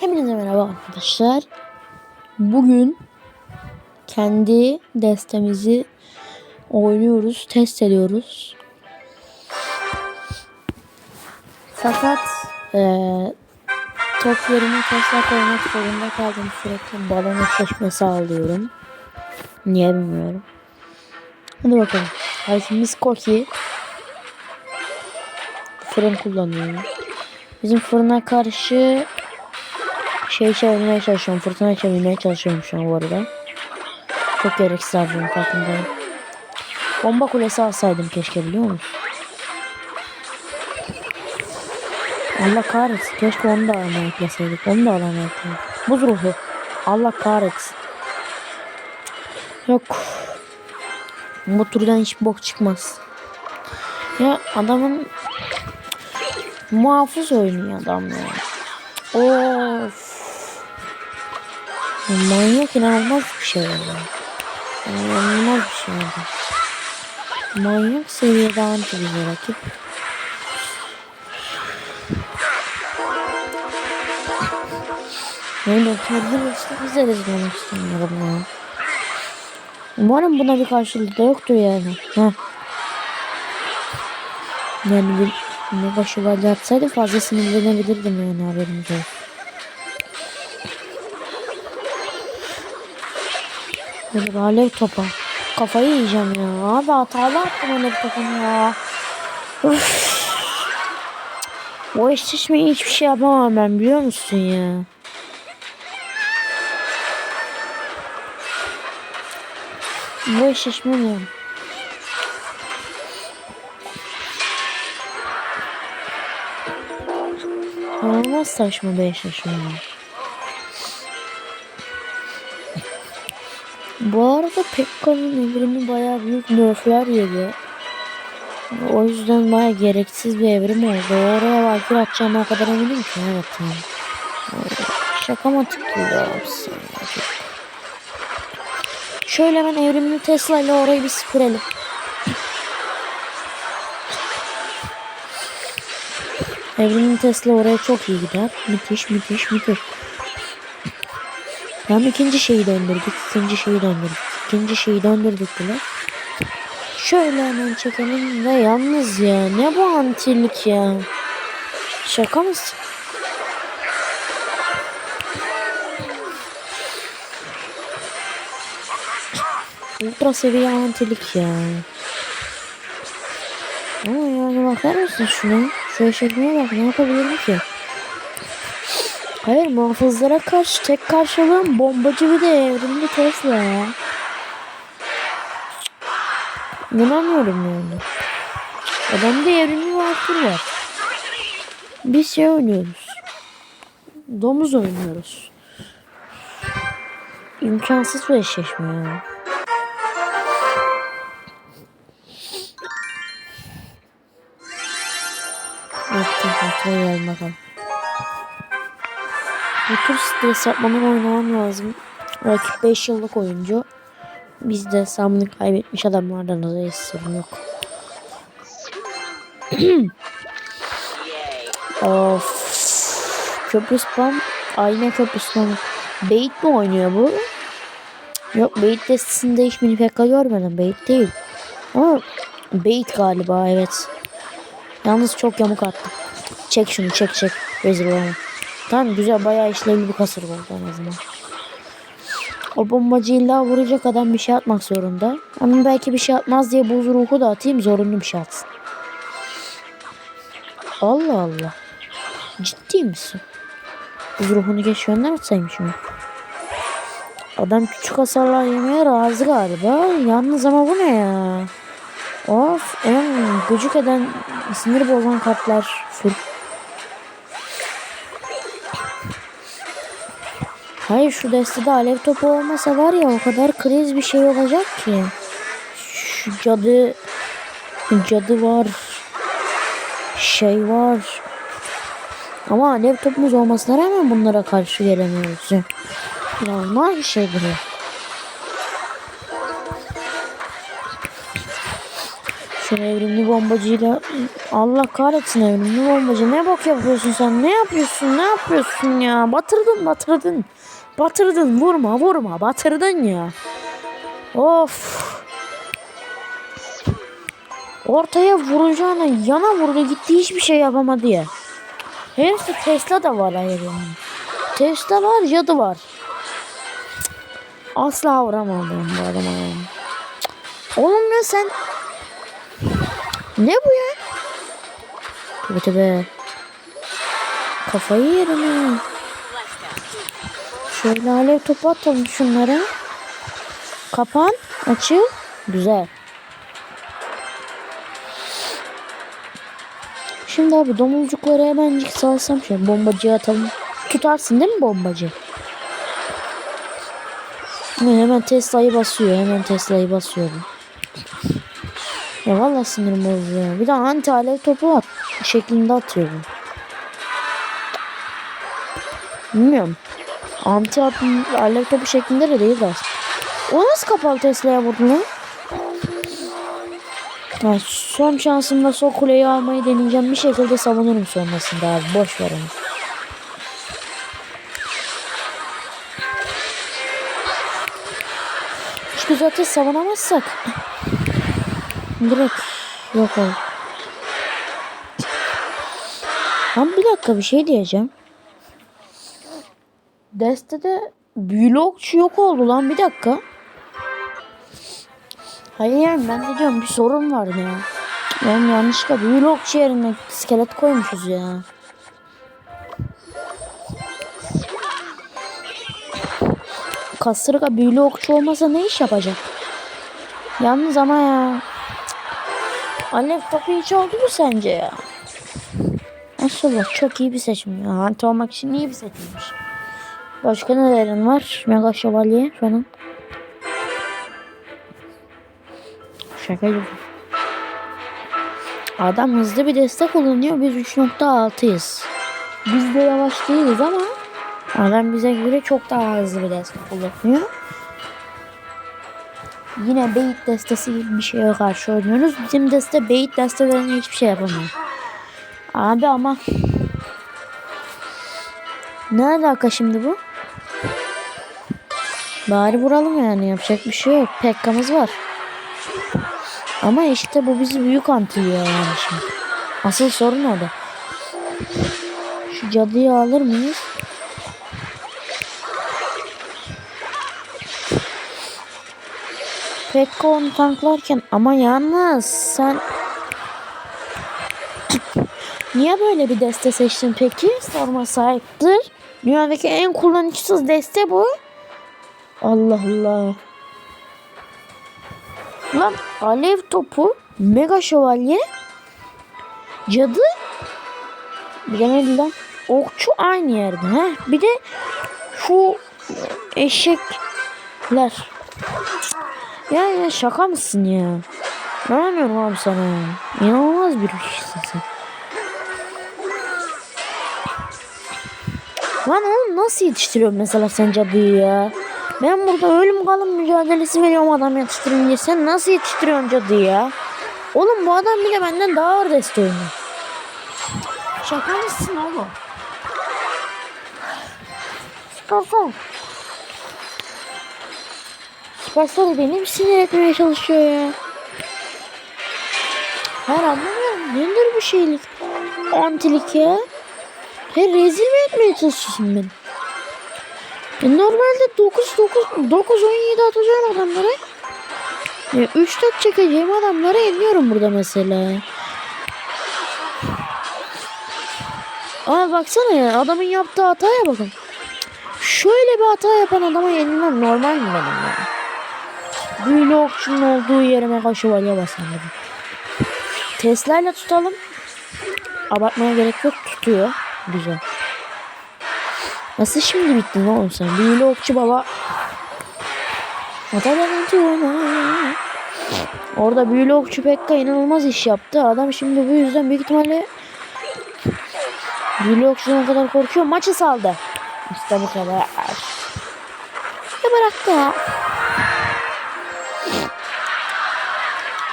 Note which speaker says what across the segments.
Speaker 1: Hepinize merhaba arkadaşlar. Bugün kendi destemizi oynuyoruz, test ediyoruz. Fakat eee top yerine taslak koymak zorunda kaldım. Sürekli balon eşleşmesi alıyorum. Niye bilmiyorum. Hadi bakalım. Harfimiz Koki. Fırın kullanıyorum. Bizim fırına karşı şey çevirmeye çalışıyorum. Fırtına çevirmeye çalışıyorum şu an bu arada. Çok gereksiz harcıyorum farkındayım. Bomba kulesi alsaydım keşke biliyor musun? Allah kahretsin. Keşke onu da almaya ekleseydik. Onu da alamaya ekleseydik. Buz ruhu. Allah kahretsin. Yok. Bu turdan hiç bok çıkmaz. Ya adamın muhafız oynuyor adam ya. Of. Manyak inanılmaz bir şey oldu. İnanılmaz bir şey oldu. Manyak seviyede anti bir rakip. Öyle kendini işte biz de rezil istemiyorum ya. Umarım buna bir karşılığı da yoktur yani. Heh. Yani bir ne başı valide atsaydım fazla sinirlenebilirdim yani haberiniz olsun. Bir alev topa. Kafayı yiyeceğim ya. Abi hatalı attım alev topunu ya. Üf. O eşleşmeyi hiçbir şey yapamam ben biliyor musun ya? Bu eşleşme mi? İnanılmaz saçma bir eşleşme. Bu arada Pekka'nın evrimi bayağı büyük nerfler yedi. O yüzden bayağı gereksiz bir evrim oldu. Oraya Valkyrie atacağına o kadar eminim ki. Evet yani. Şaka mı tıklıyor? Şöyle ben evrimli Tesla ile orayı bir süpürelim. Evrimli Tesla oraya çok iyi gider. Müthiş müthiş müthiş. Tam ikinci şeyi döndürdük. ikinci şeyi döndürdük. ikinci şeyi döndürdük bile. Şöyle hemen çekelim ve yalnız ya ne bu antilik ya. Şaka mısın? Ultra seviye antilik ya. Ama yani bakar mısın şuna? Şu eşekliğe bak ne yapabilirim ki? Hayır muhafızlara karşı tek karşılığım bombacı bir de evrimli Tesla ya. İnanamıyorum yani. Adamda evrimli vakti var. Biz şey oynuyoruz. Domuz oynuyoruz. İmkansız bir eşleşme ya. Evet, kontrol edelim bakalım. Tür stres yapmadan oynamam lazım. Rakip 5 yıllık oyuncu. Biz de samını kaybetmiş adamlardanız. Hiç sorun yok. of. Köprü spam. Aynen köprü spam. Bait mi oynuyor bu? Yok Bait destesinde hiç mini pekka görmedim. Bait değil. Ama Bait galiba evet. Yalnız çok yamuk attım. Çek şunu çek çek. Rezil olma. Tamam güzel bayağı işlevli bir kasır oldu en azından. O bombacı illa vuracak adam bir şey atmak zorunda. Ama belki bir şey atmaz diye buz ruhu da atayım zorunlu bir şey atsın. Allah Allah. Ciddi misin? Buz ruhunu geç gönder atsaymışım. Adam küçük hasarlar yemeye razı galiba. Yalnız ama bu ne ya? Of en gıcık eden sinir bozan kartlar full. Hayır şu destede alev topu olmasa var ya o kadar kriz bir şey olacak ki. Şu cadı cadı var. Şey var. Ama alev topumuz olmasına rağmen bunlara karşı gelemiyoruz. İnanılmaz bir şey bu. Şu evrimli bombacıyla Allah kahretsin evrimli bombacı ne bok yapıyorsun sen ne yapıyorsun ne yapıyorsun ya batırdın batırdın batırdın vurma vurma batırdın ya of ortaya vuracağına yana vurdu gitti hiçbir şey yapamadı ya herifte Tesla da var hayır Tesla var cadı var asla vuramadım bu adama yani. Oğlum ya sen ne bu ya? Tövbe tövbe. Kafayı yerim ha. Şöyle alev topu atalım şunlara. Kapan. Açıl. Güzel. Şimdi abi domuzcukları hemencik salsam şöyle bombacıya atalım. Tutarsın değil mi bombacı? Hemen Tesla'yı basıyor. Hemen Tesla'yı basıyor. Ya vallahi sinirim bozuyor. Bir de anti alev topu at şeklinde atıyor. Bilmiyorum. Anti alev topu şeklinde de değil aslında. O nasıl kapalı Tesla'ya vurdu lan? Ha, son şansımda sol kuleyi almayı deneyeceğim. Bir şekilde savunurum sonrasında abi. Boş ver onu. Çünkü zaten savunamazsak direkt yok olur. Lan bir dakika bir şey diyeceğim. Destede büyülü okçu yok oldu lan bir dakika. Hayır yani ben de diyorum bir sorun var ya. Ben yanlışlıkla büyülü okçu yerine iskelet koymuşuz ya. Kasırga büyülü okçu olmasa ne iş yapacak? Yalnız ama ya. Alev topu hiç oldu mu sence ya? Maşallah çok iyi bir seçim ya. Anti olmak için iyi bir seçimmiş. Başka nelerin var? Mega şövalye falan. Şaka gibi. Adam hızlı bir destek kullanıyor. Biz 3.6'yız. Biz de yavaş değiliz ama adam bize göre çok daha hızlı bir destek kullanıyor. Yine beyit destesi gibi bir şeye karşı oynuyoruz. Bizim deste beyit destelerine hiçbir şey yapamıyor. Abi ama ne alaka şimdi bu? Bari vuralım yani yapacak bir şey yok. Pekkamız var. Ama işte bu bizi büyük antiliyor yani şimdi. Asıl sorun orada. Şu cadıyı alır mıyız? Pekka onu tanklarken ama yalnız sen Niye böyle bir deste seçtin peki? Sorma sahiptir. Dünyadaki en kullanışsız deste bu. Allah Allah. Lan alev topu, mega şövalye, cadı, neydi lan? Okçu aynı yerde. ha. Bir de şu eşekler. Ya ya şaka mısın ya? İnanamıyorum abi sana ya. İnanılmaz bir kişisin sen. Lan oğlum nasıl yetiştiriyorsun mesela sen cadıyı ya? Ben burada ölüm kalım mücadelesi veriyorum adam yetiştireyim diye. Sen nasıl yetiştiriyorsun cadıyı ya? Oğlum bu adam bile benden daha ağır deste oynuyor. Şaka mısın oğlum? Süpersol. Süpersol beni mi sinir etmeye çalışıyor ya? Hayır anlamıyorum. Nedir bu şeylik? Antilik ya. He rezil mi etmeye çalışıyorsun beni? E normalde 9 9 9 17 atacağım adamlara. Ya 3 tat çekeceğim adamlara yeniyorum burada mesela. Aa baksana ya adamın yaptığı hataya bakın. Şöyle bir hata yapan adama yenilmem normal mi benim ya? Büyülü okçunun olduğu yerime kaşıvalya basamadım. Tesla ile tutalım. Abartmaya gerek yok tutuyor. Güzel. Nasıl şimdi bittin oğlum sen? Büyülü okçu baba. Orada büyülü okçu Pekka inanılmaz iş yaptı. Adam şimdi bu yüzden büyük ihtimalle büyülü okçudan kadar korkuyor. Maçı saldı. İşte bu kadar. Ya bıraktı ya.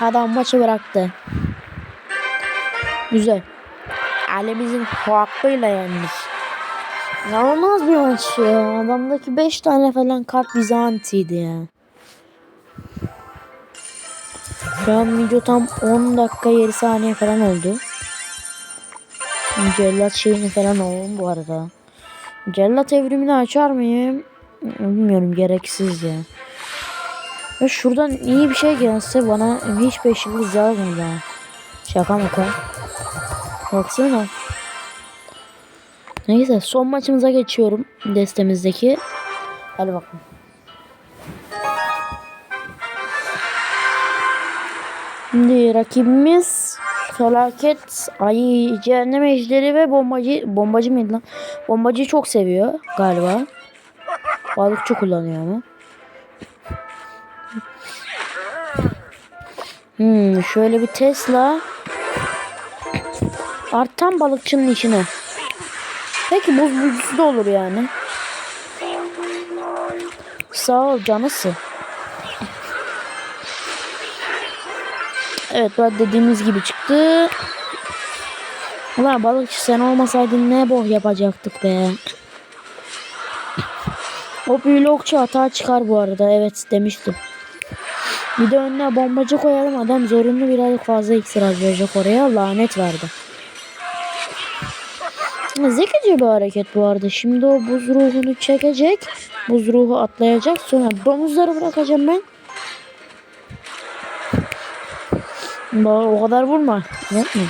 Speaker 1: Adam maçı bıraktı. Güzel. Alemizin hakkıyla yendik. İnanılmaz bir maç ya. Adamdaki 5 tane falan kart Bizantiydi ya. Şu an video tam 10 dakika 7 saniye falan oldu. Cellat şeyini falan oğlum bu arada. Cellat evrimini açar mıyım? Bilmiyorum gereksiz ya. Ya şuradan iyi bir şey gelse bana hiç beş yıldız yazmıyor ya. Şaka maka. Baksana. Neyse son maçımıza geçiyorum destemizdeki. Hadi bakalım. Şimdi rakibimiz felaket ayı cehennem ejderi ve bombacı bombacı mıydı lan? Bombacıyı çok seviyor galiba. Balıkçı kullanıyor ama. Hmm, şöyle bir Tesla artan balıkçının işine. Peki buz büyücüsü de olur yani. Sağ ol canısı. Evet ben dediğimiz gibi çıktı. Ulan balıkçı sen olmasaydın ne boh yapacaktık be. O büyülü okçu hata çıkar bu arada. Evet demiştim. Bir de önüne bombacı koyalım. Adam zorunlu birazcık fazla iksir harcayacak oraya. Lanet verdi. Zekice bir hareket bu arada. Şimdi o buz ruhunu çekecek. Buz ruhu atlayacak. Sonra domuzları bırakacağım ben. O kadar vurma. Yapma.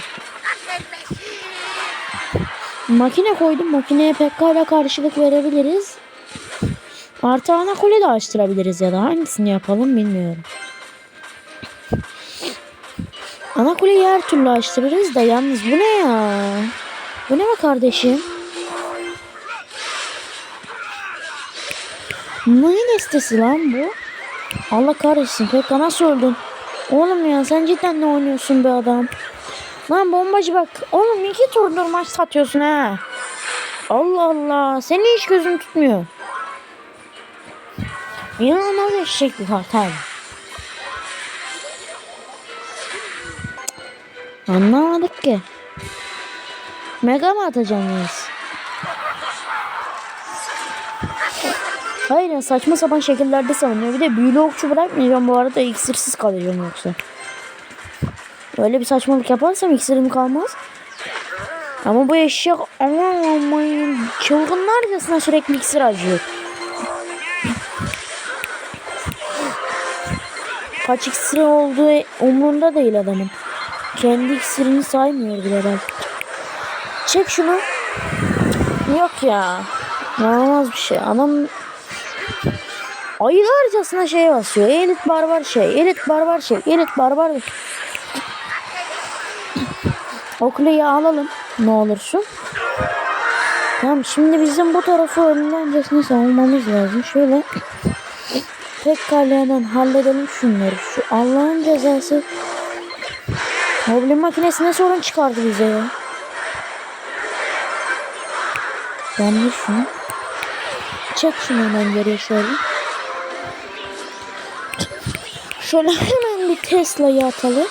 Speaker 1: Makine koydum. Makineye pekala karşılık verebiliriz. Artı ana kule de açtırabiliriz ya da hangisini yapalım bilmiyorum. Ana kuleyi her türlü açtırırız da yalnız bu ne ya? Bu ne be kardeşim? Neyin destesi lan bu? Allah kahretsin Pekka nasıl öldün? Oğlum ya sen cidden ne oynuyorsun be adam? Lan bombacı bak. Oğlum iki turdur maç satıyorsun ha. Allah Allah. Seni hiç gözüm tutmuyor. İnanılmaz eşek bir abi. Anlamadık ki. Mega mı atacaksınız? Hayır ya saçma sapan şekillerde savunuyor. Bir de büyülü okçu bırakmayacağım bu arada iksirsiz kalacağım yoksa. Öyle bir saçmalık yaparsam iksirim kalmaz. Ama bu eşek aman aman çılgınlarcasına sürekli iksir harcıyor. Kaç iksiri olduğu umurunda değil adamın. Kendi iksirini saymıyor bile belki. Çek şunu. Yok ya. İnanılmaz bir şey. Adam ayılarcasına şey basıyor. Elit barbar şey. Elit barbar şey. Elit barbar. O kuleyi alalım. Ne olursun. Tamam şimdi bizim bu tarafı önlencesine savunmamız lazım. Şöyle Pekkala'dan halledelim şunları. Şu Allah'ın cezası. Mobilin makinesine sorun çıkardı bize ya. Yanlış şunu. Çek şunu hemen geriye şöyle. Şöyle hemen bir Tesla'yı atalım.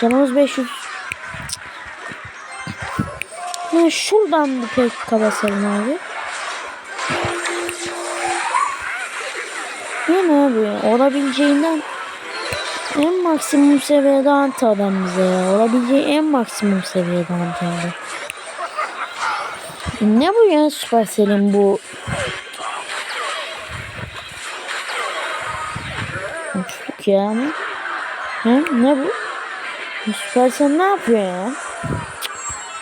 Speaker 1: Canımız 500. Ya şuradan bir pek basalım abi. Ne abi? Olabileceğinden en maksimum seviyede anti adam bize ya. Olabileceği en maksimum seviyede anti adam. Ne bu ya Supercell'in bu Uçluk yani. He? Ne bu? Supercell ne yapıyor ya?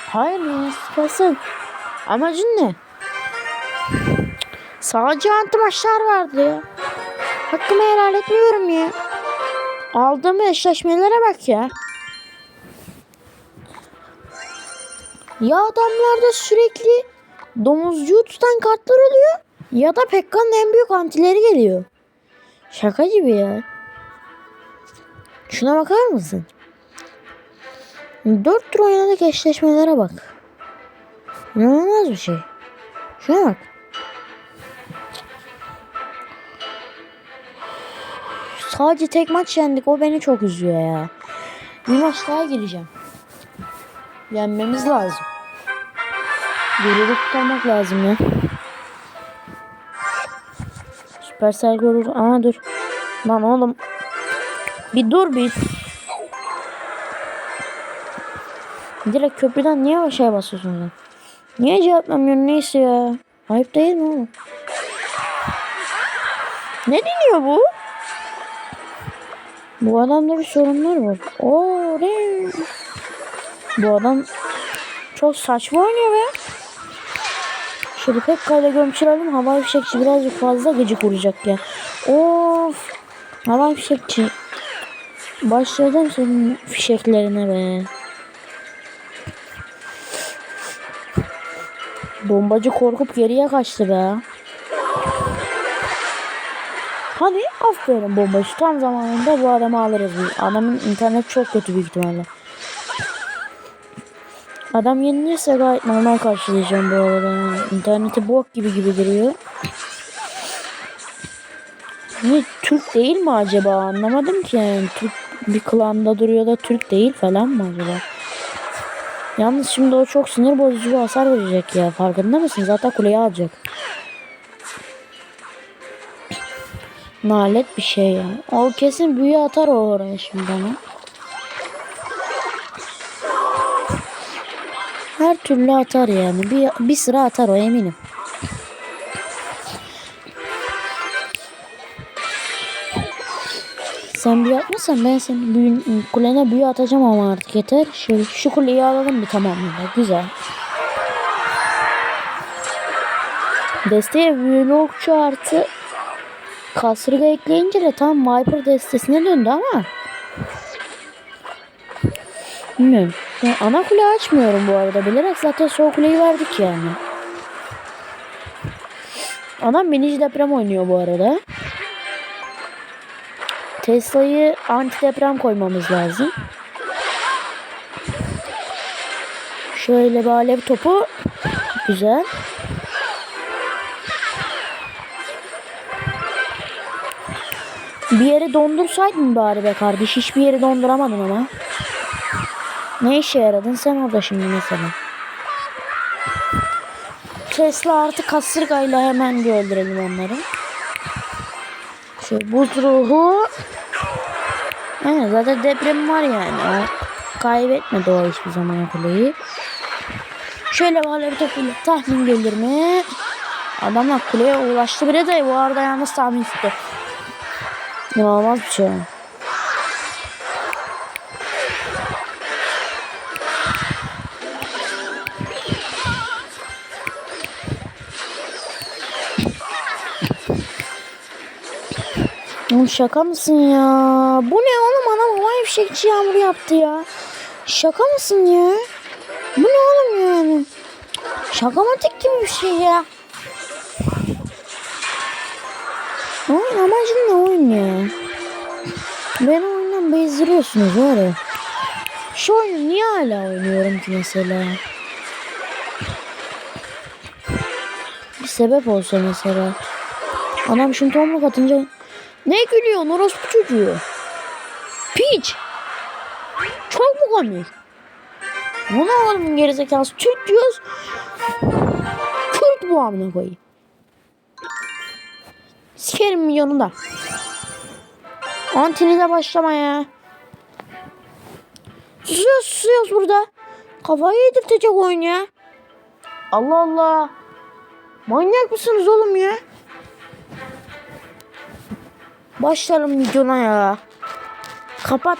Speaker 1: Hayır ya Supercell. Amacın ne? Sadece anti maçlar vardı ya. Hakkımı helal etmiyorum ya. Aldığım eşleşmelere bak ya. Ya adamlarda sürekli domuzcuğu tutan kartlar oluyor. Ya da Pekka'nın en büyük antileri geliyor. Şaka gibi ya. Şuna bakar mısın? Dört tur oynadık eşleşmelere bak. İnanılmaz bir şey. Şuna bak. Sadece tek maç yendik. O beni çok üzüyor ya. Bir maç daha gireceğim. Yenmemiz lazım. Gururu kurtarmak lazım ya. Süpersel gurur. Aa dur. Lan oğlum. Bir dur bir. Direkt köprüden niye aşağıya basıyorsun lan? Niye cevap vermiyorsun neyse ya. Ayıp değil mi oğlum? Ne deniyor bu? Bu adamda bir sorunlar var. Oo ne? Bu adam çok saçma oynuyor be. Şöyle pek kayda gömçürelim. Havai fişekçi birazcık fazla gıcık vuracak ya. Of. Havai fişekçi. Başladım senin fişeklerine be. Bombacı korkup geriye kaçtı be. Aferin bombacı. Tam zamanında bu adamı alırız. Adamın internet çok kötü büyük ihtimalle. Adam yenilirse gayet normal karşılayacağım bu arada. yani. İnterneti bok gibi gibi duruyor. Niye Türk değil mi acaba anlamadım ki yani. Türk bir klanda duruyor da Türk değil falan mı acaba? Yalnız şimdi o çok sinir bozucu bir hasar verecek ya. Farkında mısın? Zaten kuleyi alacak. Nalet bir şey ya. O kesin büyü atar o oraya şimdi ama. Her türlü atar yani. Bir, bir sıra atar o eminim. Sen büyü atmazsan ben senin büyün, kulene büyü atacağım ama artık yeter. Şöyle şu kuleyi alalım bir tamamıyla. Güzel. Desteğe büyülü okçu artı kasırga ekleyince de tam Viper destesine döndü ama. Bilmiyorum. Ben ana kule açmıyorum bu arada. Bilerek zaten sol kuleyi verdik yani. Adam minici deprem oynuyor bu arada. Tesla'yı anti deprem koymamız lazım. Şöyle bir alev topu. Güzel. Bir yere dondursaydın bari be kardeş. Hiçbir yeri donduramadın ama. Ne işe yaradın sen orada şimdi mesela? Tesla artı kasırgayla hemen bir öldürelim onları. Şöyle buz ruhu. Evet zaten deprem var yani. O kaybetmedi o hiçbir zaman kuleyi. Şöyle böyle bir topuyla tahmin gelir mi? Adamlar kuleye ulaştı bile de bu arada yalnız tahmin tuttu. İnanılmaz bir şey. Oğlum şaka mısın ya? Bu ne oğlum anam havai fişekçi yağmur yaptı ya. Şaka mısın ya? Bu ne oğlum yani? Şakamatik gibi bir şey ya. Ne oyun ya? Beni oyundan bezdiriyorsunuz var ya. Şu oyunu niye hala oynuyorum ki mesela? Bir sebep olsa mesela. Adam şimdi tomruk atınca ne gülüyorsun orospu çocuğu? Piç. Çok mu komik? Bu ne oğlum gerizekalısı? Türk diyoruz. Kürt bu amına koyayım. Sikerim milyonunda. Antinize başlama ya. Susuyoruz susuyoruz burada. Kafayı yedirtecek oyun ya. Allah Allah. Manyak mısınız oğlum ya? Başlarım videona ya. Kapat.